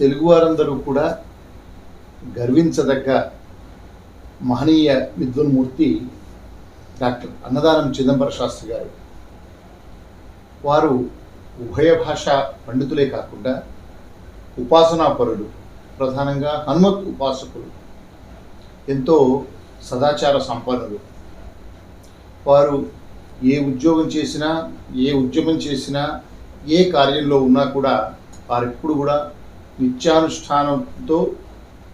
తెలుగువారందరూ కూడా గర్వించదగ్గ మహనీయ విద్వన్మూర్తి డాక్టర్ అన్నదానం చిదంబర శాస్త్రి గారు. వారు ఉభయ భాష పండితులే కాకుండా ఉపాసనాపరులు ప్రధానంగా హనుమత్ ఉపాసకులు ఎంతో సదాచార సంపన్నులు. వారు ఏ ఉద్యోగం చేసినా ఏ ఉద్యమం చేసినా ఏ కార్యంలో ఉన్నా కూడా వారెప్పుడు కూడా నిత్యానుష్ఠానంతో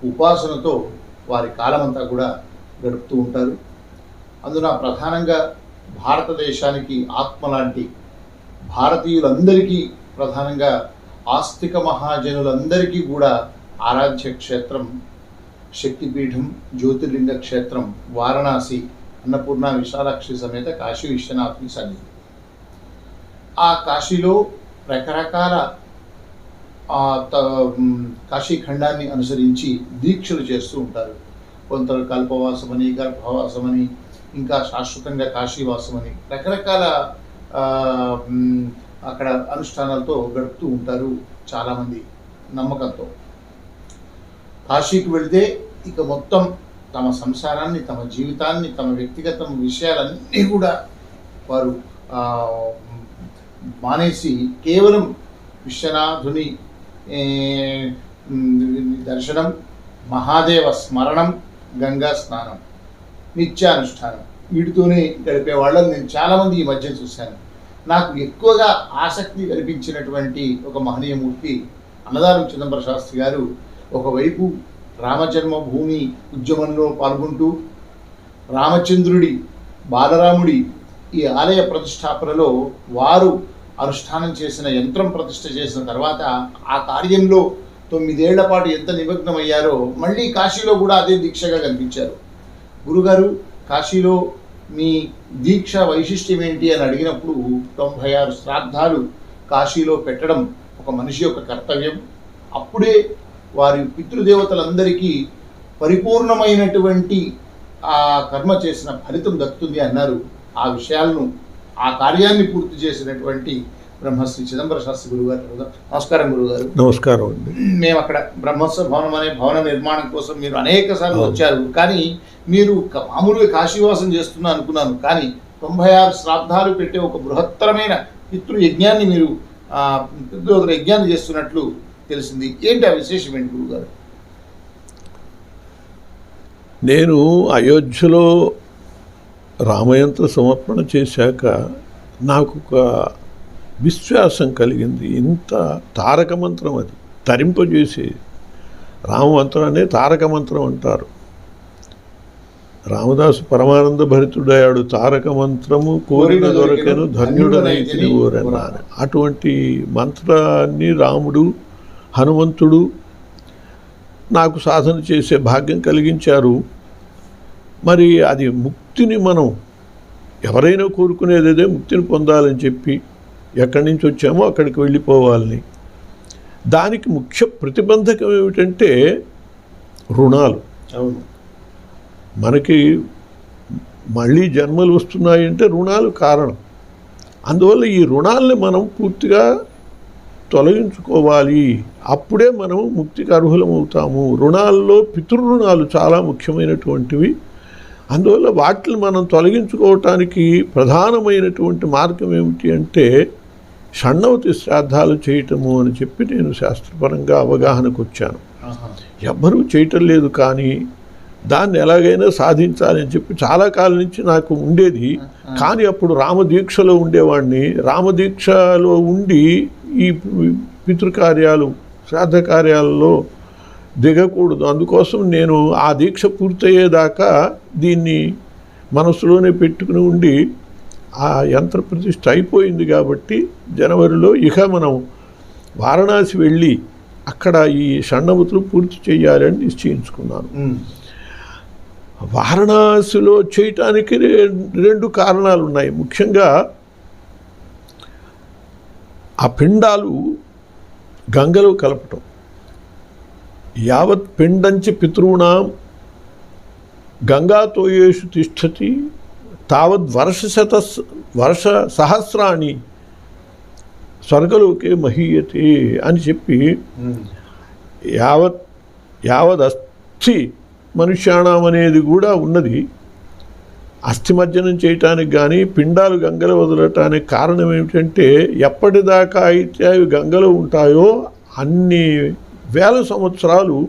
ఉపాసనతో వారి కాలమంతా కూడా గడుపుతూ ఉంటారు. అందున ప్రధానంగా భారతదేశానికి ఆత్మ లాంటి భారతీయులందరికీ ప్రధానంగా ఆస్తిక మహాజనులందరికీ కూడా ఆరాధ్య క్షేత్రం శక్తిపీఠం జ్యోతిర్లింగ క్షేత్రం వారణాసి అన్నపూర్ణ విశాలాక్షి సమేత కాశీ విశ్వనాథ్ని సన్నిధి. ఆ కాశీలో రకరకాల కాశీఖండాన్ని అనుసరించి దీక్షలు చేస్తూ ఉంటారు. కొందరు కల్పవాసమని గర్భవాసమని ఇంకా శాశ్వతంగా కాశీవాసమని రకరకాల అక్కడ అనుష్ఠానాలతో గడుపుతూ ఉంటారు చాలామంది నమ్మకంతో. కాశీకి వెళితే ఇక మొత్తం తమ సంసారాన్ని తమ జీవితాన్ని తమ వ్యక్తిగత విషయాలన్నీ కూడా వారు మానేసి కేవలం విశ్వనాథుని దర్శనం మహాదేవ స్మరణం గంగా స్నానం నిత్యానుష్ఠానం. వీటితోనే గడిపే వాళ్ళని నేను చాలామంది ఈ మధ్య చూశాను. నాకు ఎక్కువగా ఆసక్తి కల్పించినటువంటి ఒక మహనీయమూర్తి అన్నదానం చిదంబర శాస్త్రి గారు ఒకవైపు రామజన్మభూమి ఉద్యమంలో పాల్గొంటూ రామచంద్రుడి బాలరాముడి ఈ ఆలయ ప్రతిష్టాపనలో వారు అనుష్ఠానం చేసిన యంత్రం ప్రతిష్ఠ చేసిన తర్వాత ఆ కార్యంలో తొమ్మిదేళ్ళ పాటు ఎంత నిమగ్నమయ్యారో మళ్ళీ కాశీలో కూడా అదే దీక్షగా కనిపించారు. గురుగారు కాశీలో మీ దీక్ష వైశిష్ట్యం ఏంటి అని అడిగినప్పుడు తొంభై ఆరు శ్రాద్ధాలు కాశీలో పెట్టడం ఒక మనిషి యొక్క కర్తవ్యం. అప్పుడే వారి పితృదేవతలందరికీ పరిపూర్ణమైనటువంటి ఆ కర్మ చేసిన ఫలితం దక్కుతుంది అన్నారు. ఆ విషయాలను ఆ కార్యాన్ని పూర్తి చేసినటువంటి బ్రహ్మశ్రీ చిదంబర శాస్త్రి గురుగారు. నమస్కారం గురుగారు. నమస్కారం అండి. మేము అక్కడ బ్రహ్మోత్సవ భవనం అనే భవన నిర్మాణం కోసం మీరు అనేక సార్లు. వచ్చారు. కానీ మీరు మామూలుగా కాశీవాసం చేస్తున్నా అనుకున్నాను. కానీ తొంభై ఆరు శ్రాద్ధాలు పెట్టే ఒక బృహత్తరమైన పితృ యజ్ఞాన్ని మీరు పితృదేవతల యజ్ఞాన్ని చేస్తున్నట్లు తెలిసింది. ఏంటి ఆ విశేషం ఏంటి గురుగారు? నేను అయోధ్యలో రామయంత్ర సమర్పణ చేశాక నాకు ఒక విశ్వాసం కలిగింది. ఇంత తారక మంత్రం అది. తరింపజేసేది రామమంత్రాన్ని తారక మంత్రం అంటారు. రామదాసు పరమానంద భరితుడయ్యాడు. తారక మంత్రము కోరిన దొరకను ధన్యుడనైతిని ఊరన్నాను. అటువంటి మంత్రాన్ని రాముడు హనుమంతుడు నాకు సాధన చేసే భాగ్యం కలిగించారు. మరి అది ముక్తిని మనం ఎవరైనా కోరుకునేది అదే ముక్తిని పొందాలని చెప్పి ఎక్కడి నుంచి వచ్చామో అక్కడికి వెళ్ళిపోవాలని. దానికి ముఖ్య ప్రతిబంధకం ఏమిటంటే రుణాలు. అవును. మనకి మళ్ళీ జన్మలు వస్తున్నాయంటే రుణాలు కారణం. అందువల్ల ఈ రుణాలని మనం పూర్తిగా తొలగించుకోవాలి. అప్పుడే మనం ముక్తికి అర్హులం అవుతాము రుణాల్లో పితృరుణాలు చాలా ముఖ్యమైనటువంటివి. అందువల్ల వాటిని మనం తొలగించుకోవటానికి ప్రధానమైనటువంటి మార్గం ఏమిటి అంటే షణ్ణవతి శ్రాద్ధాలు చేయటము అని చెప్పి నేను శాస్త్రపరంగా అవగాహనకు వచ్చాను. ఎవ్వరూ చేయటం లేదు కానీ దాన్ని ఎలాగైనా సాధించాలని చెప్పి చాలా కాలం నుంచి నాకు ఉండేది. కానీ అప్పుడు రామదీక్షలో ఉండేవాడిని. రామదీక్షలో ఉండి ఈ పితృకార్యాలు శ్రాద్ధ కార్యాలలో దిగకూడదు. అందుకోసం నేను ఆ దీక్ష పూర్తయ్యేదాకా దీన్ని మనసులోనే పెట్టుకుని ఉండి ఆ యంత్ర ప్రతిష్ఠ అయిపోయింది కాబట్టి జనవరిలో ఇక మనం వారణాసి వెళ్ళి అక్కడ ఈ షణ్ణవతులు పూర్తి చేయాలని నిశ్చయించుకున్నాను. వారణాసిలో చేయటానికి రెండు కారణాలు ఉన్నాయి ముఖ్యంగా ఆ పిండాలు గంగలో కలపటం. యావత్ పిండంచి పితృణాం గంగాతోయేషు తిష్టతి తావద్ వర్షశత వర్ష సహస్రాన్ని స్వర్గలోకే మహీయతే అని చెప్పి యావత్ యావద్ అస్థి మనుష్యాణం అనేది కూడా ఉన్నది. అస్థిమజ్జనం చేయటానికి కానీ పిండాలు గంగలో వదలటానికి కారణం ఏమిటంటే ఎప్పటిదాకా అయితే అవి గంగలో ఉంటాయో అన్ని వేల సంవత్సరాలు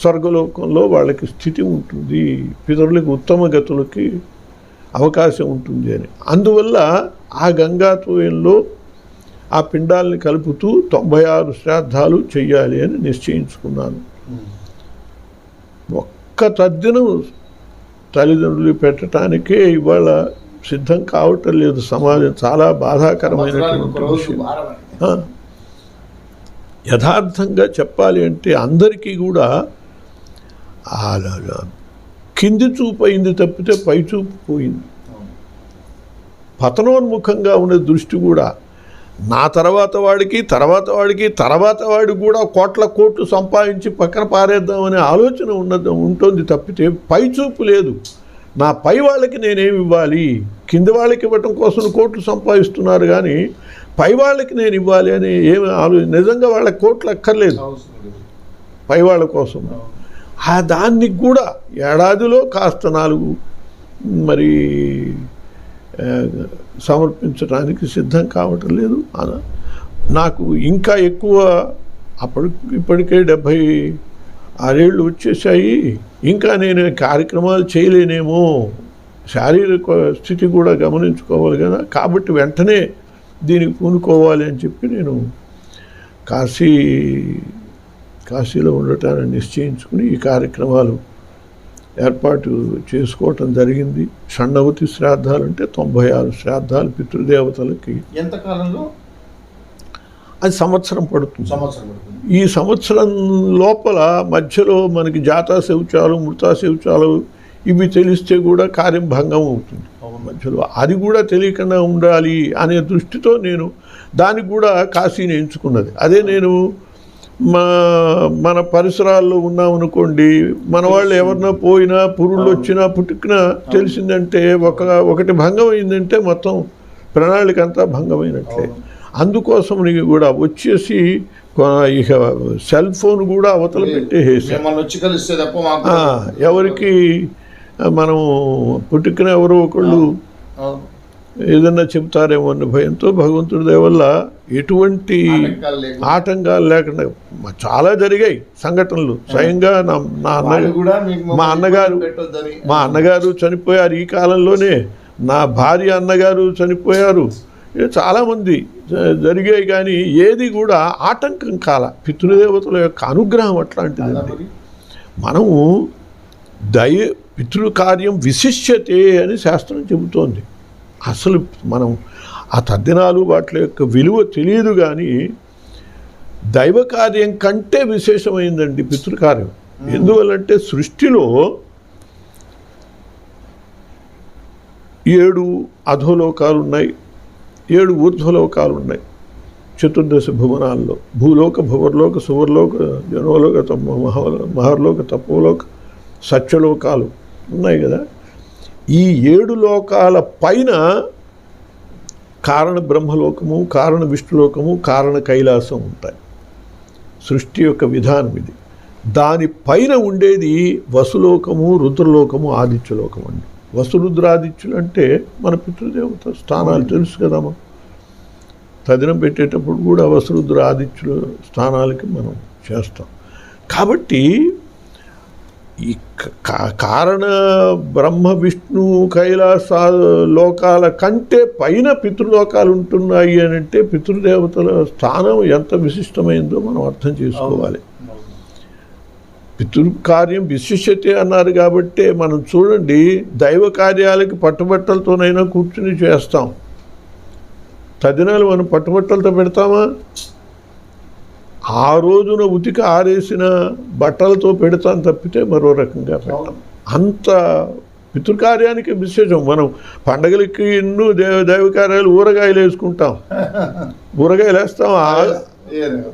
స్వర్గలోకంలో వాళ్ళకి స్థితి ఉంటుంది. పితరులకి ఉత్తమ గతులకి అవకాశం ఉంటుంది అని. అందువల్ల ఆ గంగాత్వయంలో ఆ పిండాలని కలుపుతూ తొంభై ఆరు శ్రాద్ధాలు చెయ్యాలి అని నిశ్చయించుకున్నాను. ఒక్క తద్దినం తల్లిదండ్రులు పెట్టడానికే ఇవాళ సిద్ధం కావటం లేదు. సమాజం చాలా బాధాకరమైనటువంటి విషయం. యథార్థంగా చెప్పాలి అంటే అందరికీ కూడా కింది చూపు అయింది తప్పితే పై చూపు పోయింది. పతనోన్ముఖంగా ఉన్న దృష్టి కూడా నా తర్వాత వాడికి తర్వాత వాడికి తర్వాత వాడికి కూడా కోట్ల కోట్లు సంపాదించి పక్కన పారేద్దామనే ఆలోచన ఉన్నది ఉంటుంది తప్పితే పై చూపు లేదు. నా పై వాళ్ళకి నేనేమి ఇవ్వాలి? కింద వాళ్ళకి ఇవ్వటం కోసం కోట్లు సంపాదిస్తున్నారు కానీ పై వాళ్ళకి నేను ఇవ్వాలి అని ఏమి ఆలోచన నిజంగా వాళ్ళకి కోట్లు అక్కర్లేదు. అవసరం పై వాళ్ళ కోసం. ఆ దాన్ని కూడా ఏడాదిలో కాస్త నాలుగు మరి సమర్పించడానికి సిద్ధం కావటం లేదు. నాకు ఇంకా ఎక్కువ అప్పటి ఇప్పటికే డెబ్భై ఆరేళ్ళు వచ్చేసాయి. ఇంకా నేను కార్యక్రమాలు చేయలేనేమో. శారీరక స్థితి కూడా గమనించుకోవాలి కదా. కాబట్టి వెంటనే దీనికి పూనుకోవాలి అని చెప్పి నేను కాశీ కాశీలో ఉండటాన్ని నిశ్చయించుకుని ఈ కార్యక్రమాలు ఏర్పాటు చేసుకోవటం జరిగింది. షణ్ణవతి శ్రాద్ధాలు అంటే తొంభై ఆరు శ్రాద్ధాలు పితృదేవతలకి. ఎంత కాలంలో? అది సంవత్సరం పడుతుంది. సంవత్సరం ఈ సంవత్సరం లోపల మధ్యలో మనకి జాతా శౌచాలు మృతా శౌచాలు ఇవి తెలిస్తే కూడా కార్యం భంగం అవుతుంది. మధ్యలో. అది కూడా తెలియకుండా ఉండాలి అనే దృష్టితో నేను దానికి కూడా కాశీని ఎంచుకున్నది. అదే నేను మా మన పరిసరాల్లో ఉన్నామనుకోండి మన వాళ్ళు ఎవరన్నా పోయినా పురుళ్ళు వచ్చినా పుట్టుకున్నా తెలిసిందంటే ఒక ఒకటి భంగం అయిందంటే మొత్తం ప్రణాళిక అంతా భంగమైనట్లే. అందుకోసం నీకు కూడా వచ్చేసి ఇక సెల్ ఫోన్ కూడా అవతల పెట్టేసేసాం. ఆ, ఎవరికి మనం పుట్టుకున ఎవరో ఒకళ్ళు. ఏదన్నా చెప్తారేమో అన్న భయంతో భగవంతుడి దయ వల్ల ఎటువంటి ఆటంకాలు లేకుండా. చాలా జరిగాయి సంఘటనలు. స్వయంగా నా అన్న మా అన్నగారు- మా అన్నగారు చనిపోయారు ఈ కాలంలోనే. నా భార్య అన్నగారు చనిపోయారు. చాలామంది జరిగాయి కానీ ఏది కూడా ఆటంకం కాల. పితృదేవతల యొక్క అనుగ్రహం అట్లాంటిది మనము దయ పితృకార్యం విశిష్యతే అని శాస్త్రం చెబుతోంది. అసలు మనం ఆ తద్దినాలు వాటి యొక్క విలువ తెలియదు కానీ దైవ కార్యం కంటే విశేషమైందండి పితృకార్యం ఎందువల్లంటే సృష్టిలో ఏడు అధోలోకాలు ఉన్నాయి ఏడు ఊర్ధ్వలోకాలు ఉన్నాయి చతుర్దశ భువనాల్లో భూలోక భువర్లోక సువర్లోక జనోలోక మహర్లోక తపోలోక సత్యలోకాలు. ఉన్నాయి కదా. ఈ ఏడు లోకాల పైన కారణ బ్రహ్మలోకము కారణ విష్ణులోకము కారణ కైలాసం ఉంటాయి. సృష్టి యొక్క విధానం ఇది. దానిపైన ఉండేది వసులోకము రుద్రలోకము ఆదిత్యలోకం అండి. వసురుద్రాదిత్యులు అంటే మన పితృదేవత స్థానాలు తెలుసు కదమ్మా తదినం పెట్టేటప్పుడు కూడా వసురుద్ర ఆదిత్యుల స్థానాలకి మనం చేస్తాం. కాబట్టి ఈ కారణ బ్రహ్మ విష్ణు కైలాస లోకాల కంటే పైన పితృలోకాలు ఉంటున్నాయి అని అంటే పితృదేవతల స్థానం ఎంత విశిష్టమైందో మనం అర్థం చేసుకోవాలి. పితృ కార్యం విశిష్టతే అన్నారు కాబట్టి మనం చూడండి దైవ కార్యాలకి పట్టుబట్టలతోనైనా కూర్చుని చేస్తాం. తదినాలు మనం పట్టుబట్టలతో పెడతామా? ఆ రోజున ఉతికి ఆరేసిన బట్టలతో పెడతాం తప్పితే మరో రకంగా పెట్టాం అంత పితృకార్యానికి విశేషం. మనం పండగలకి ఎన్నో దేవ దైవ కార్యాలు ఊరగాయలు వేసుకుంటాం. ఊరగాయలు వేస్తాం.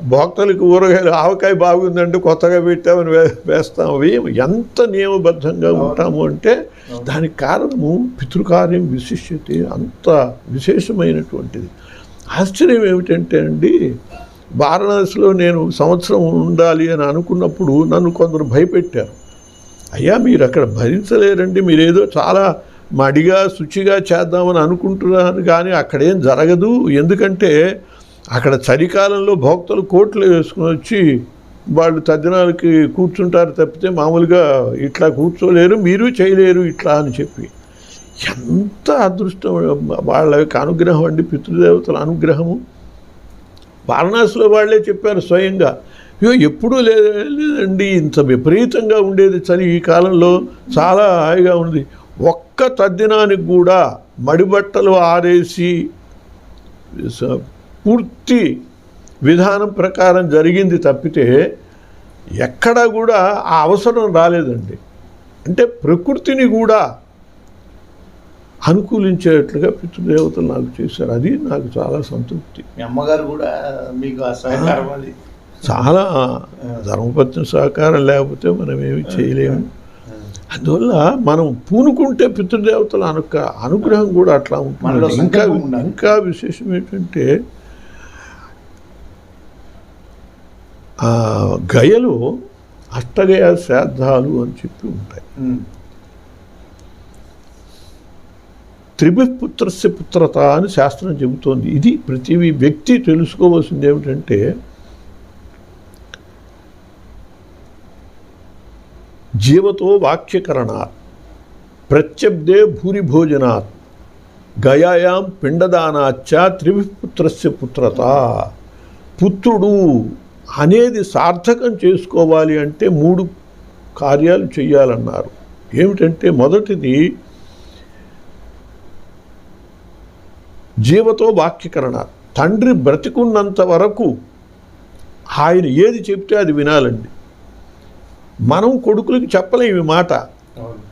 భోక్తలకు ఊరగాయలు ఆవకాయ బాగుందంటే కొత్తగా పెట్టామని వే- వేస్తాం. అవి ఎంత నియమబద్ధంగా ఉంటాము అంటే దానికి కారణము పితృకార్యం విశిష్యత అంత విశేషమైనటువంటిది. ఆశ్చర్యం ఏమిటంటే అండి వారణాసిలో నేను సంవత్సరం ఉండాలి అని అనుకున్నప్పుడు నన్ను కొందరు భయపెట్టారు. అయ్యా మీరు అక్కడ భరించలేరండి మీరేదో చాలా మడిగా శుచిగా చేద్దామని అనుకుంటున్నాను కానీ అక్కడేం జరగదు. ఎందుకంటే అక్కడ చలికాలంలో భోక్తలు కోట్లు వేసుకుని వచ్చి వాళ్ళు తద్దినాలకి కూర్చుంటారు తప్పితే మామూలుగా ఇట్లా కూర్చోలేరు మీరు చేయలేరు ఇట్లా అని చెప్పి. ఎంత అదృష్టం వాళ్ళ యొక్క అనుగ్రహం అండి పితృదేవతల అనుగ్రహము. వారణాసిలో వాళ్ళే చెప్పారు స్వయంగా అయ్యో ఎప్పుడూ లేదండి ఇంత విపరీతంగా ఉండేది చలి ఈ కాలంలో చాలా హాయిగా ఉంది. ఒక్క తద్దినానికి కూడా మడిబట్టలు ఆరేసి పూర్తి విధానం ప్రకారం జరిగింది తప్పితే ఎక్కడా కూడా ఆ అవసరం రాలేదండి. అంటే ప్రకృతిని కూడా అనుకూలించేట్లుగా పితృదేవతలు నాకు చేశారు. అది నాకు చాలా సంతృప్తి. మీ అమ్మగారు కూడా మీకు ఆ సహకారం అది. చాలా ధర్మపత్ని సహకారం లేకపోతే మనం ఏమి చేయలేము. అందువల్ల మనం పూనుకుంటే పితృదేవతల అనుక అనుగ్రహం కూడా అట్లా ఉంటుంది. ఇంకా. ఇంకా విశేషం ఏంటంటే గయలు అష్టగయ శ్రాద్ధాలు అని చెప్పి ఉంటాయి. త్రిభిపుత్రస్య పుత్రత అని శాస్త్రం చెబుతోంది. ఇది ప్రతి వ్యక్తి తెలుసుకోవాల్సింది ఏమిటంటే జీవతో వాక్యకరణాత్ ప్రత్యబ్దే భూరిభోజనాత్ గయాయాం పిండదానాచ్చ త్రివిపుత్రస్య పుత్రత. పుత్రుడు అనేది సార్థకం చేసుకోవాలి అంటే మూడు కార్యాలు చేయాలన్నారు ఏమిటంటే మొదటిది జీవతో వాక్యకరణ. తండ్రి బ్రతికున్నంత వరకు ఆయన ఏది చెప్తే అది వినాలండి. మనం కొడుకులకి చెప్పలేము మాట.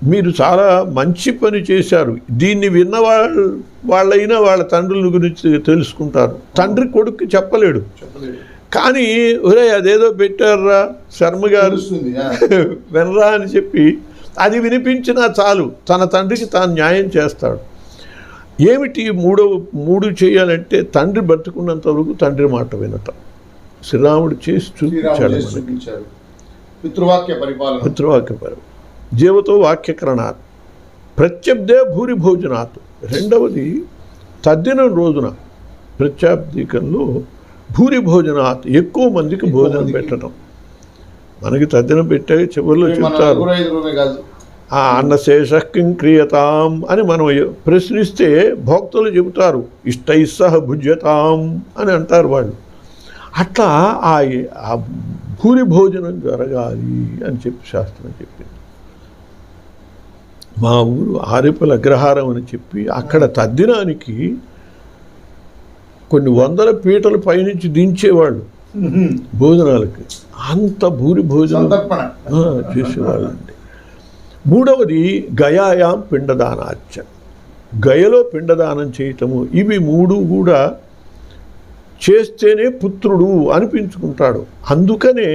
మీరు చాలా మంచి పని చేశారు. దీన్ని విన్న వాళ్ళ వాళ్ళైనా వాళ్ళ తండ్రుల గురించి తెలుసుకుంటారు. తండ్రి కొడుక్కి చెప్పలేడు. కానీ ఒరే అదేదో పెట్టారా శర్మ గారు. వినరా అని చెప్పి అది వినిపించినా చాలు. తన తండ్రికి తాను న్యాయం చేస్తాడు. ఏమిటి మూడో మూడు చేయాలంటే తండ్రి బతుకున్నంత వరకు తండ్రి మాట వినటం శ్రీరాముడు చేసి చూపించాడు మనకి. చూపించారు పితృవాక్య పరిపాలన. జీవతో వాక్యకరణాత్. ప్రత్యబ్దే భూరి భోజనాత్. రెండవది తద్దినం రోజున ప్రత్యాబ్దీకంలో భూరి భోజనాత్. ఎక్కువ మందికి భోజనం. పెట్టడం. మనకి తద్దినం పెట్టాక చివరిలో చెప్తారు. ఆ అన్నశేష కిం క్రియతాం అని మనం ప్రశ్నిస్తే భక్తులు చెబుతారు ఇష్టైస్సహ భుజ్యతాం అని అంటారు వాళ్ళు. అట్లా ఆ భూరి భోజనం జరగాలి అని చెప్పి శాస్త్రం చెప్పింది. మా ఊరు ఆరేపల అగ్రహారం అని చెప్పి అక్కడ తద్దినానికి కొన్ని వందల పీటల పైనుంచి దించేవాళ్ళు. భోజనాలకి. అంత భూరి భోజనం ఆ, చేసేవాళ్ళండి. మూడవది గయాయాం పిండదానాచ గయలో పిండదానం చేయటము ఇవి మూడు కూడా చేస్తేనే పుత్రుడు అనిపించుకుంటాడు. అందుకనే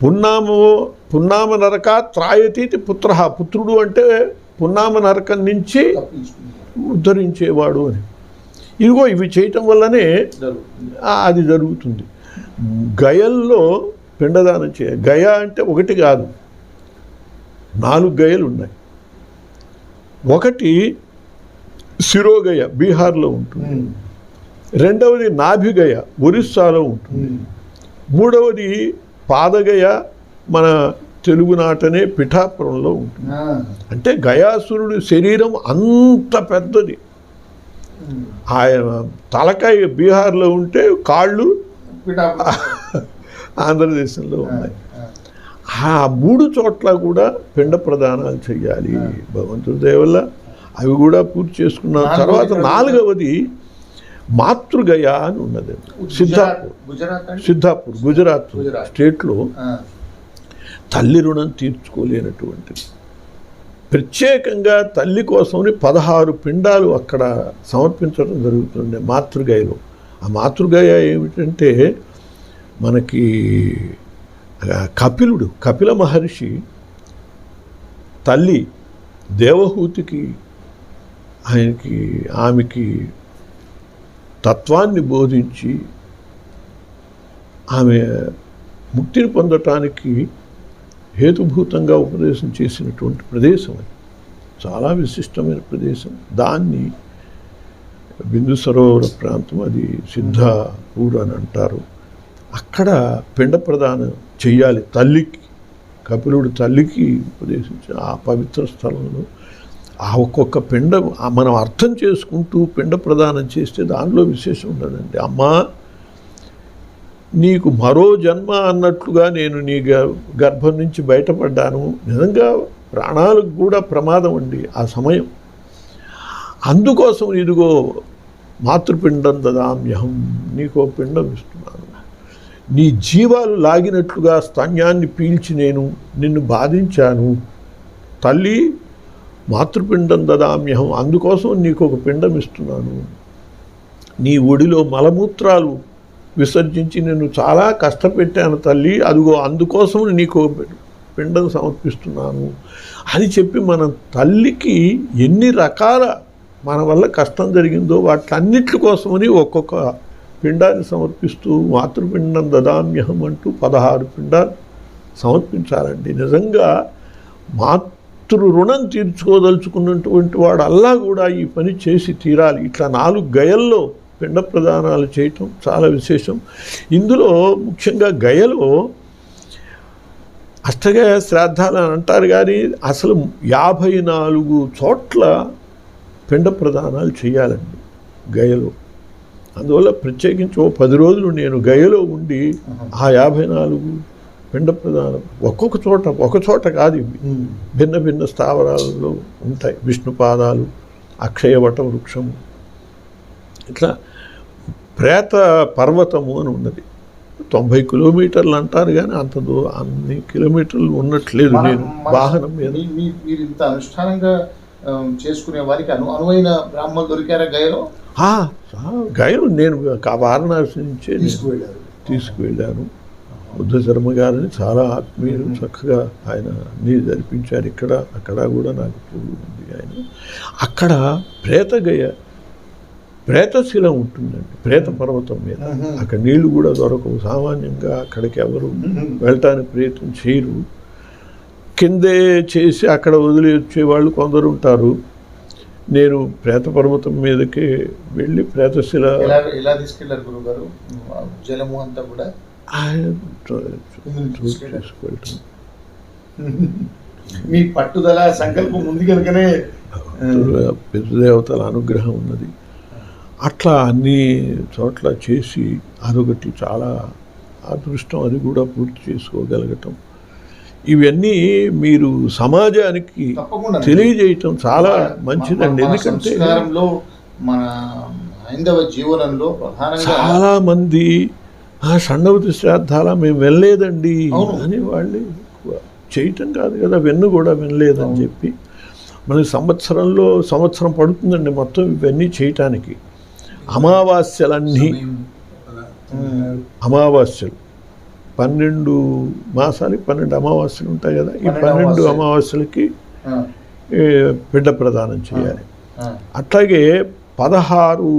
పున్నామో పున్నామ నరక త్రాయతీతి పుత్ర. పుత్రుడు అంటే పున్నామ నరకం నుంచి ఉద్ధరించేవాడు అని. ఇదిగో ఇవి చేయటం వల్లనే అది జరుగుతుంది. గయల్లో పిండదానం చేయ గయ అంటే ఒకటి కాదు. నాలుగు గయలు ఉన్నాయి ఒకటి శిరోగయ బీహార్లో ఉంటుంది. రెండవది నాభిగయ ఒరిస్సాలో ఉంటుంది. మూడవది పాదగయ మన తెలుగునాటనే పిఠాపురంలో ఉంటుంది. అంటే గయాసురుడి శరీరం అంత పెద్దది. ఆయన తలకాయ బీహార్లో ఉంటే కాళ్ళు. ఆంధ్రదేశంలో. ఉన్నాయి. ఆ మూడు చోట్ల కూడా పిండ ప్రదానాలు చేయాలి భగవంతుడి దయ వల్ల అవి కూడా పూర్తి చేసుకున్న తర్వాత నాలుగవది మాతృగయ అని ఉన్నది. సిద్ధాపూర్. సిద్ధాపూర్ గుజరాత్. స్టేట్లో. తల్లి రుణం తీర్చుకోలేనటువంటిది. ప్రత్యేకంగా తల్లి కోసమని పదహారు పిండాలు అక్కడ సమర్పించడం జరుగుతుంది మాతృగయలో. ఆ మాతృగయ ఏమిటంటే మనకి కపిలుడు కపిల మహర్షి తల్లి దేవహూతికి ఆయనకి ఆమెకి తత్వాన్ని బోధించి ఆమె ముక్తిని పొందటానికి హేతుభూతంగా ఉపదేశం చేసినటువంటి ప్రదేశం అది. చాలా విశిష్టమైన ప్రదేశం. దాన్ని బిందు సరోవర ప్రాంతం అది సిద్ధపూర్ అని అంటారు. అక్కడ పిండ ప్రదానం చెయ్యాలి. తల్లికి కపిలుడు తల్లికి ఉపదేశించిన ఆ పవిత్ర స్థలంలో ఆ ఒక్కొక్క పిండ మనం అర్థం చేసుకుంటూ పిండ ప్రదానం చేస్తే దానిలో విశేషం ఉండదండి. అమ్మా నీకు మరో జన్మ అన్నట్లుగా నేను నీ గ- గర్భం నుంచి బయటపడ్డాను. నిజంగా ప్రాణాలకు కూడా ప్రమాదం అండి ఆ సమయం. అందుకోసం ఇదిగో మాతృపిండం దదామ్యహం. నీకో పిండం ఇస్తున్నాను. నీ జీవాలు లాగినట్లుగా స్తన్యాన్ని పీల్చి నేను నిన్ను బాధించాను. తల్లి మాతృపిండం దదామ్యహం. అందుకోసం నీకు ఒక పిండం ఇస్తున్నాను. నీ ఒడిలో మలమూత్రాలు విసర్జించి నిన్ను చాలా కష్టపెట్టాను తల్లి. అదిగో అందుకోసం నీకు ఒక పిండం సమర్పిస్తున్నాను. అని చెప్పి మన తల్లికి ఎన్ని రకాల మన వల్ల కష్టం జరిగిందో వాటన్నిటి కోసమని ఒక్కొక్క పిండాన్ని సమర్పిస్తూ మాతృపిండం దదామ్యహం అంటూ పదహారు పిండాలు సమర్పించాలండి. నిజంగా మాతృ రుణం తీర్చుకోదలుచుకున్నటువంటి వాడు అల్లా కూడా ఈ పని చేసి తీరాలి. ఇట్లా నాలుగు గయల్లో పిండ ప్రదానాలు చేయటం చాలా విశేషం. ఇందులో ముఖ్యంగా గయలో అష్టగయ శ్రాద్ధాలు అని అంటారు కానీ అసలు యాభై నాలుగు చోట్ల పిండ ప్రదానాలు చేయాలండి గయలో. అందువల్ల ప్రత్యేకించి ఓ పది రోజులు నేను గయలో ఉండి ఆ యాభై నాలుగు పిండ ప్రదానం ఒక్కొక్క చోట ఒక చోట కాదు భిన్న భిన్న స్థావరాలలో ఉంటాయి. విష్ణుపాదాలు అక్షయవట వృక్షము. ఇట్లా ప్రేత పర్వతము అని ఉన్నది. తొంభై కిలోమీటర్లు అంటారు కానీ అంత అన్ని కిలోమీటర్లు ఉన్నట్లేదు నేను వాహనం మీద. మీరు ఇంత అనుష్ఠానంగా చేసుకునే వారికి అను అనువైన బ్రాహ్మణులు దొరికారా గయలో? గైరు నేను వారణాసి నుంచే తీసుకువెళ్ళాను. బుద్ధ శర్మ గారిని చాలా ఆత్మీయులు చక్కగా ఆయన అన్నీ జరిపించారు. ఇక్కడ అక్కడ కూడా నాకు ఉంది ఆయన. అక్కడ ప్రేతగయ ప్రేతశిల ఉంటుందండి ప్రేత పర్వతం మీద. అక్కడ నీళ్ళు కూడా దొరకవు. సామాన్యంగా అక్కడికి ఎవరు వెళ్ళటానికి ప్రయత్నం చేయరు. కిందే చేసి అక్కడ వదిలి వచ్చేవాళ్ళు కొందరు ఉంటారు. నేను ప్రేత పర్వతం మీదకి వెళ్ళి ప్రేతశిల ఎలా ఎలా తీసుకెళ్ళారు గురువు గారు జలము అంతా కూడా? తీసుకెళ్ళారు. తీసుకెళ్ళటం. మీ పట్టుదల సంకల్పం ఉంది కనుకనే పితృదేవతల అనుగ్రహం ఉన్నది. అట్లా అన్ని చోట్ల చేసి అదొకటి చాలా అదృష్టం అది కూడా పూర్తి చేసుకోగలగటం. ఇవన్నీ మీరు సమాజానికి తెలియజేయటం చాలా మంచిదండి. ఎందుకంటే సంస్కారంలో మన హైందవ జీవనంలో చాలా మంది ఆ షండవతి శ్రాద్ధాల మేము వెళ్ళలేదండి. అని వాళ్ళు చేయటం కాదు కదా వెన్ను కూడా వినలేదని. చెప్పి. మనకి సంవత్సరంలో సంవత్సరం పడుతుందండి మొత్తం ఇవన్నీ చేయటానికి. అమావాస్యలన్నీ. అమావాస్యలు. పన్నెండు మాసాలకి పన్నెండు అమావాస్యలు ఉంటాయి కదా ఈ పన్నెండు పన్నెండు అమావాస్యలు. అమావాస్యలకి బిడ్డ ప్రదానం చేయాలి. అట్లాగే పదహారు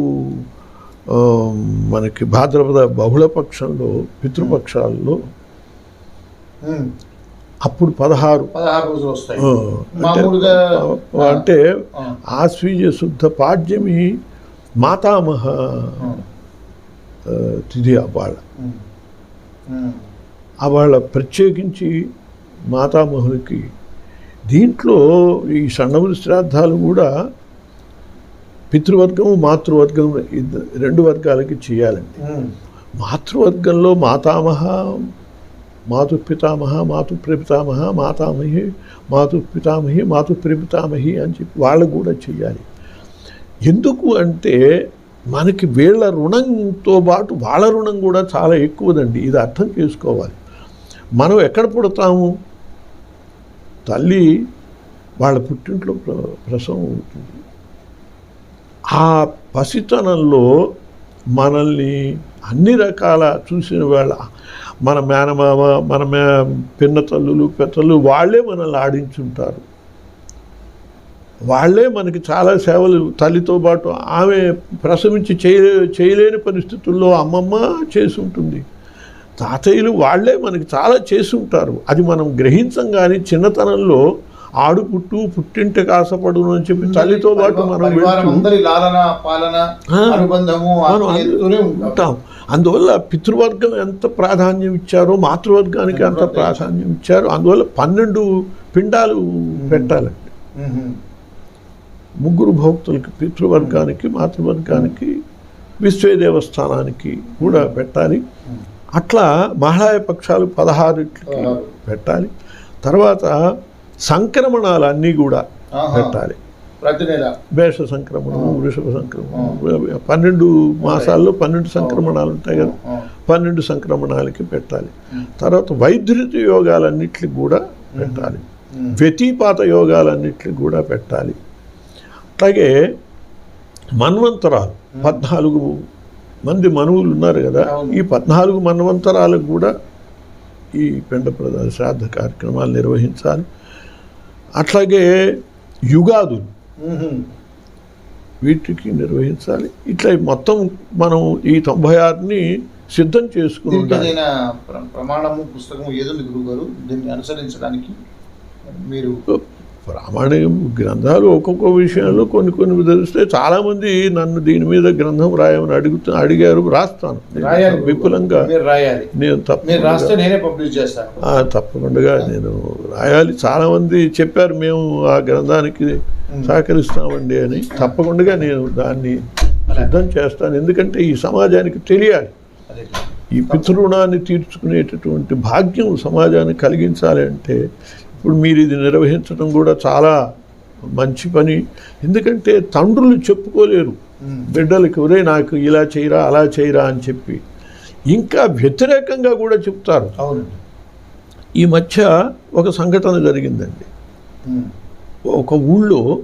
మనకి భాద్రపద బహుళపక్షంలో పితృపక్షాల్లో అప్పుడు పదహారు. అంటే అంటే ఆ, ఆశ్వీజ శుద్ధ పాడ్యమి మాతామహ తిథి వాళ్ళ వాళ్ళ ప్రత్యేకించి మాతామహునికి దీంట్లో ఈ సన్నములు శ్రాద్ధాలు కూడా పితృవర్గం మాతృవర్గం రెండు వర్గాలకి చేయాలండి. మాతృవర్గంలో మాతామహ మాతు పితామహ మాతు ప్రపితామహ మాతామహి మాతు పితామహి మాతు ప్రపితామహి అని చెప్పి వాళ్ళకు కూడా చెయ్యాలి ఎందుకు అంటే మనకి వీళ్ళ రుణంతో పాటు వాళ్ళ రుణం కూడా చాలా ఎక్కువదండి. ఇది అర్థం చేసుకోవాలి. మనం ఎక్కడ పుడతాము? తల్లి వాళ్ళ పుట్టింట్లో ప్ర- ప్రసవం అవుతుంది ఆ పసితనంలో మనల్ని అన్ని రకాల చూసిన వాళ్ళ మన మేనమామ మన మే పిన్న తల్లులు పెద్దలు వాళ్ళే మనల్ని ఆడించుంటారు. వాళ్ళే మనకి చాలా సేవలు తల్లితో పాటు ఆమె ప్రసవించి చేయలే చేయలేని పరిస్థితుల్లో అమ్మమ్మ చేసి ఉంటుంది. తాతయ్యలు వాళ్ళే మనకి చాలా చేసి ఉంటారు. అది మనం గ్రహించం కానీ చిన్నతనంలో ఆడు పుట్టు పుట్టింటి కాసపడును అని చెప్పి తల్లితో పాటు మనం ఉంటాం. అందువల్ల పితృవర్గం ఎంత ప్రాధాన్యం ఇచ్చారో మాతృవర్గానికి అంత ప్రాధాన్యం ఇచ్చారు. అందువల్ల పన్నెండు పిండాలు పెట్టాలండి. ముగ్గురు భక్తులకి పితృవర్గానికి మాతృవర్గానికి విశ్వే దేవస్థానానికి కూడా పెట్టాలి. అట్లా మహాళాయ పక్షాలు పదహారుకి పదహారు. పెట్టాలి. తర్వాత సంక్రమణాలు అన్నీ కూడా. పెట్టాలి. మేష సంక్రమణం వృషభ సంక్రమణం పన్నెండు మాసాల్లో పన్నెండు సంక్రమణాలు ఉంటాయి కదా. పన్నెండు సంక్రమణాలకి పెట్టాలి. తర్వాత వైద్యుత యోగాలన్నిటికి కూడా పెట్టాలి. వ్యతిపాత యోగాలన్నిటికి కూడా పెట్టాలి. అట్లాగే మన్వంతరాలు పద్నాలుగు మంది మనువులు ఉన్నారు కదా. ఈ పద్నాలుగు మన్వంతరాలకు కూడా ఈ పిండ ప్రదాన శ్రాద్ధ కార్యక్రమాలు నిర్వహించాలి అట్లాగే యుగాదులు. వీటికి నిర్వహించాలి ఇట్లా మొత్తం మనం ఈ తొంభై ఆరుని సిద్ధం చేసుకుని ప్రమాణము పుస్తకం ఏదుంది గురువు గారు దీన్ని అనుసరించడానికి మీరు ప్రామాణిక గ్రంథాలు ఒక్కొక్క విషయంలో కొన్ని కొన్ని తెలిస్తే చాలామంది నన్ను దీని మీద గ్రంథం రాయమని అడుగుతూ అడిగారు రాస్తాను. విపులంగా నేను తప్పకుండా తప్పకుండా నేను రాయాలి. చాలామంది చెప్పారు మేము ఆ గ్రంథానికి సహకరిస్తామండి అని. తప్పకుండా నేను దాన్ని సిద్ధం చేస్తాను. ఎందుకంటే ఈ సమాజానికి తెలియాలి. ఈ పితృణాన్ని తీర్చుకునేటటువంటి భాగ్యం సమాజానికి కలిగించాలి అంటే ఇప్పుడు మీరు ఇది నిర్వహించడం కూడా చాలా మంచి పని. ఎందుకంటే తండ్రులు చెప్పుకోలేరు. బిడ్డలకి ఒరే నాకు ఇలా చేయరా అలా చేయరా అని చెప్పి. ఇంకా వ్యతిరేకంగా కూడా చెప్తారు. అవునండి. ఈ మధ్య ఒక సంఘటన జరిగిందండి. ఒక ఊళ్ళో.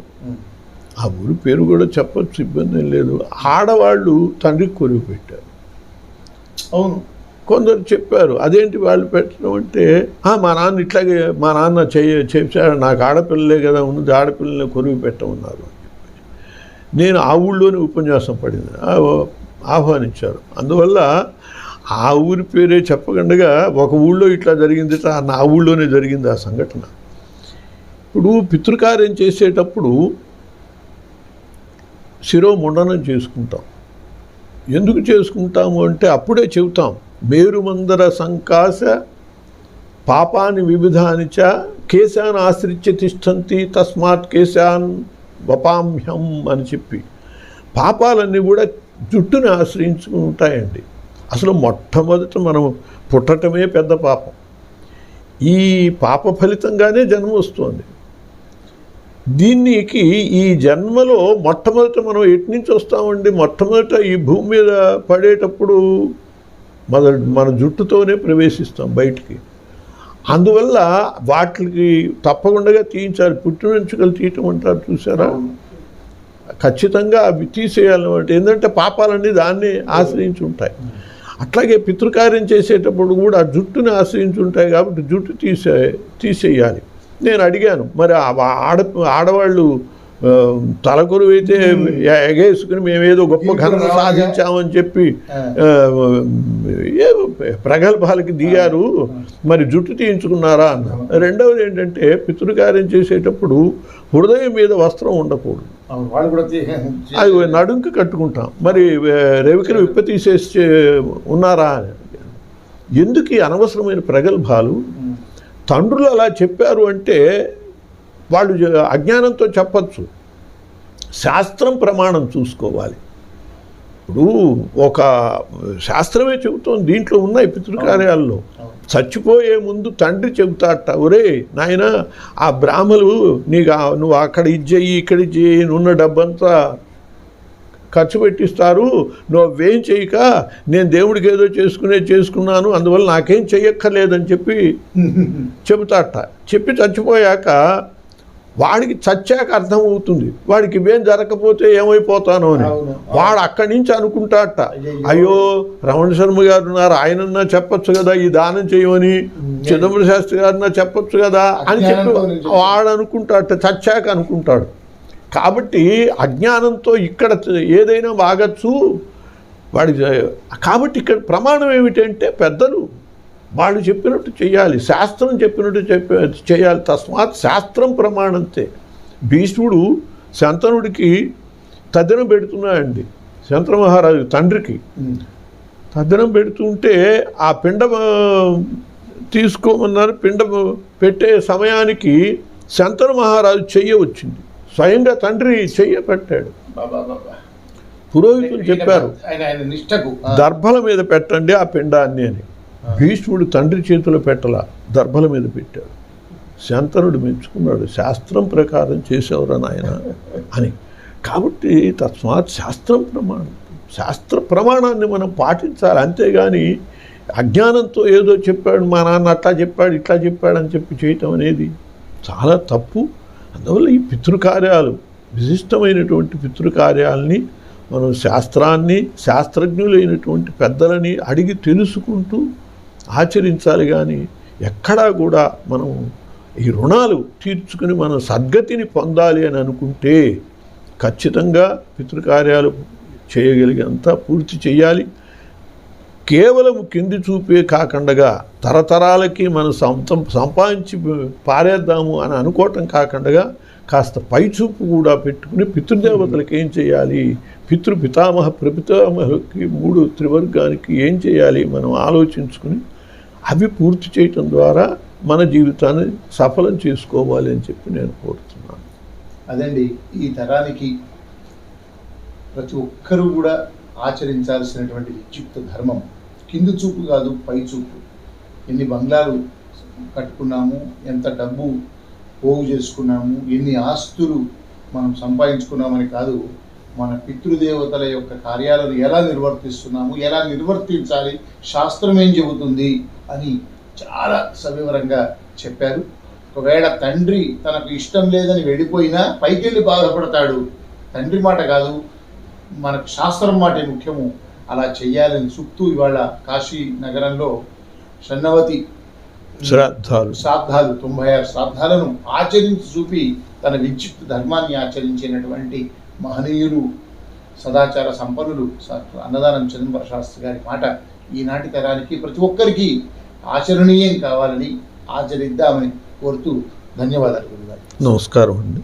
ఆ ఊరి పేరు కూడా చెప్పచ్చు ఇబ్బంది లేదు. ఆడవాళ్ళు తండ్రికి కొలువు పెట్టారు. అవును. కొందరు చెప్పారు అదేంటి వాళ్ళు పెట్టడం అంటే మా నాన్న ఇట్లాగే మా నాన్న చేయ చేశాడు నాకు ఆడపిల్లలే కదా ఉన్నది ఆడపిల్లలే కొరివి పెట్టమన్నారు. అని చెప్పి నేను ఆ ఊళ్ళోనే ఉపన్యాసం పడింది. ఆహ్వానించారు. అందువల్ల ఆ ఊరి పేరే చెప్పకుండా ఒక ఊళ్ళో ఇట్లా జరిగింది నా ఊళ్ళోనే జరిగింది ఆ సంఘటన. ఇప్పుడు పితృకార్యం చేసేటప్పుడు శిరోముండనం చేసుకుంటాం. ఎందుకు చేసుకుంటాము అంటే అప్పుడే చెబుతాం. మేరుమందర సంకాశ పాపాని వివిధాని చ కేశాన్ ఆశ్రిత్య తిష్టంతి తస్మాత్ కేశాన్ వపామ్యం అని చెప్పి. పాపాలన్నీ కూడా జుట్టుని ఆశ్రయించుకుంటాయండి. అసలు మొట్టమొదట మనం పుట్టటమే పెద్ద పాపం. ఈ పాప ఫలితంగానే జన్మ వస్తుంది. దీనికి ఈ జన్మలో మొట్టమొదట మనం ఎటు నుంచి వస్తామండి? మొట్టమొదట ఈ భూమి మీద పడేటప్పుడు మన మన జుట్టుతోనే ప్రవేశిస్తాం బయటికి. అందువల్ల వాటికి తప్పకుండా తీయించాలి. పుట్టిన వెంట్రుకలు తీయటం అంటారు చూసారా. ఖచ్చితంగా అవి తీసేయాలన్నమాట ఏంటంటే పాపాలన్నీ దాన్ని ఆశ్రయించి ఉంటాయి. అట్లాగే పితృకార్యం చేసేటప్పుడు కూడా ఆ జుట్టుని ఆశ్రయించి ఉంటాయి కాబట్టి జుట్టు తీసే తీసేయాలి. నేను అడిగాను. మరి ఆ ఆడ ఆడవాళ్ళు తలకొరువు అయితే ఎగేసుకుని మేమేదో గొప్ప ఘనత సాధించామని చెప్పి ప్రగల్భాలకి దిగారు. మరి జుట్టు తీయించుకున్నారా అన్న. రెండవది ఏంటంటే పితృకార్యం చేసేటప్పుడు హృదయం మీద వస్త్రం ఉండకూడదు. అది నడుంకి కట్టుకుంటాం. మరి ఏ, రవికలు విప్ప తీసేసి ఉన్నారా. ఎందుకు ఈ అనవసరమైన ప్రగల్భాలు. తండ్రులు అలా చెప్పారు అంటే వాళ్ళు అజ్ఞానంతో చెప్పచ్చు. శాస్త్రం ప్రమాణం చూసుకోవాలి. ఇప్పుడు ఒక శాస్త్రమే చెబుతోంది దీంట్లో ఉన్నాయి పితృకార్యాల్లో. చచ్చిపోయే ముందు తండ్రి చెబుతాట ఒరే నాయన ఆ బ్రాహ్మలు నీకు నువ్వు అక్కడ ఇచ్చేయి ఇక్కడ ఇచ్చేయి నున్న డబ్బంతా ఖర్చు పెట్టిస్తారు నువ్వు చేయక నేను దేవుడికి ఏదో చేసుకునే చేసుకున్నాను అందువల్ల నాకేం చెయ్యక్కర్లేదని చెప్పి చెబుతాట. చెప్పి చచ్చిపోయాక వాడికి చచ్చాక అర్థమవుతుంది. వాడికి ఇవేం జరగకపోతే ఏమైపోతాను అని. వాడు అక్కడి నుంచి అనుకుంటాట. అయ్యో రమణ శర్మ గారు ఉన్నారు ఆయనన్నా చెప్పొచ్చు కదా ఈ దానం చేయమని. చిదంబర శాస్త్రి గారన్నా చెప్పొచ్చు కదా అని చెప్పి. వాడు అనుకుంటాట చచ్చాక అనుకుంటాడు. కాబట్టి అజ్ఞానంతో ఇక్కడ ఏదైనా వాగచ్చు. వాడి కాబట్టి ఇక్కడ ప్రమాణం ఏమిటంటే పెద్దలు వాళ్ళు చెప్పినట్టు చేయాలి శాస్త్రం చెప్పినట్టు చెప్పి చేయాలి తస్మాత్ శాస్త్రం ప్రమాణంతే. భీష్ముడు శంతనుడికి తద్దినం పెడుతున్నాడండి. శంతన మహారాజు తండ్రికి. తద్దినం పెడుతుంటే ఆ పిండం తీసుకోమన్నారు. పిండం పెట్టే సమయానికి శంతన మహారాజు చెయ్య వచ్చింది. స్వయంగా తండ్రి చెయ్య పెట్టాడు. పురోహితులు చెప్పారు దర్భల మీద పెట్టండి ఆ పిండాన్ని అని. భీష్ముడు తండ్రి చేతిలో పెట్టల దర్భల మీద పెట్టాడు. శంతనుడు మెచ్చుకున్నాడు శాస్త్రం ప్రకారం చేసేవరా నాయన? అని. కాబట్టి తస్మాత్ శాస్త్రం ప్రమాణం. శాస్త్ర ప్రమాణాన్ని మనం పాటించాలి. అంతేగాని అజ్ఞానంతో ఏదో చెప్పాడు మా నాన్న అట్లా చెప్పాడు ఇట్లా చెప్పాడు అని చెప్పి చేయటం అనేది చాలా తప్పు. అందువల్ల ఈ పితృకార్యాలు విశిష్టమైనటువంటి పితృకార్యాలని మనం శాస్త్రాన్ని శాస్త్రజ్ఞులైనటువంటి పెద్దలని అడిగి తెలుసుకుంటూ ఆచరించాలి కానీ ఎక్కడా కూడా మనం ఈ రుణాలు తీర్చుకుని మనం సద్గతిని పొందాలి అని అనుకుంటే ఖచ్చితంగా పితృకార్యాలు చేయగలిగేంత పూర్తి చేయాలి కేవలం కింది చూపే కాకుండా తరతరాలకి మనం సొంతం సంపాదించి పారేద్దాము అని అనుకోవటం కాకుండా కాస్త పైచూపు కూడా పెట్టుకుని పితృదేవతలకు ఏం చేయాలి పితృ పితామహ ప్రపితామహకి మూడు త్రివర్గానికి ఏం చేయాలి మనం ఆలోచించుకుని అవి పూర్తి చేయటం ద్వారా మన జీవితాన్ని సఫలం చేసుకోవాలి అని చెప్పి నేను కోరుతున్నాను. అదండి ఈ తరానికి ప్రతి ఒక్కరూ కూడా ఆచరించాల్సినటువంటి విద్యుక్త ధర్మం. కింది చూపు కాదు పై చూపు. ఎన్ని బంగ్లాలు కట్టుకున్నాము ఎంత డబ్బు పోగు చేసుకున్నాము ఎన్ని ఆస్తులు మనం సంపాదించుకున్నామని కాదు మన పితృదేవతల యొక్క కార్యాలను ఎలా నిర్వర్తిస్తున్నాము ఎలా నిర్వర్తించాలి శాస్త్రం ఏం చెబుతుంది అని చాలా సవివరంగా చెప్పారు. ఒకవేళ తండ్రి తనకు ఇష్టం లేదని వెళ్ళిపోయినా పైకెళ్ళి బాధపడతాడు. తండ్రి మాట కాదు మనకు శాస్త్రం మాటే ముఖ్యము. అలా చెయ్యాలని సూక్తూ ఇవాళ కాశీ నగరంలో షన్నవతి శ్రాద్ధాలు. శ్రాద్ధాలు తొంభై ఆరు శ్రాద్ధాలను ఆచరించి చూపి తన విద్యుత్ ధర్మాన్ని ఆచరించినటువంటి మహనీయులు సదాచార సంపన్నులు అన్నదానం చిదంబర శాస్త్రి గారి మాట ఈనాటి తరానికి ప్రతి ఒక్కరికి ఆచరణీయం కావాలని ఆచరిద్దామని కోరుతూ ధన్యవాదాలు గురుగారు. నమస్కారం అండి.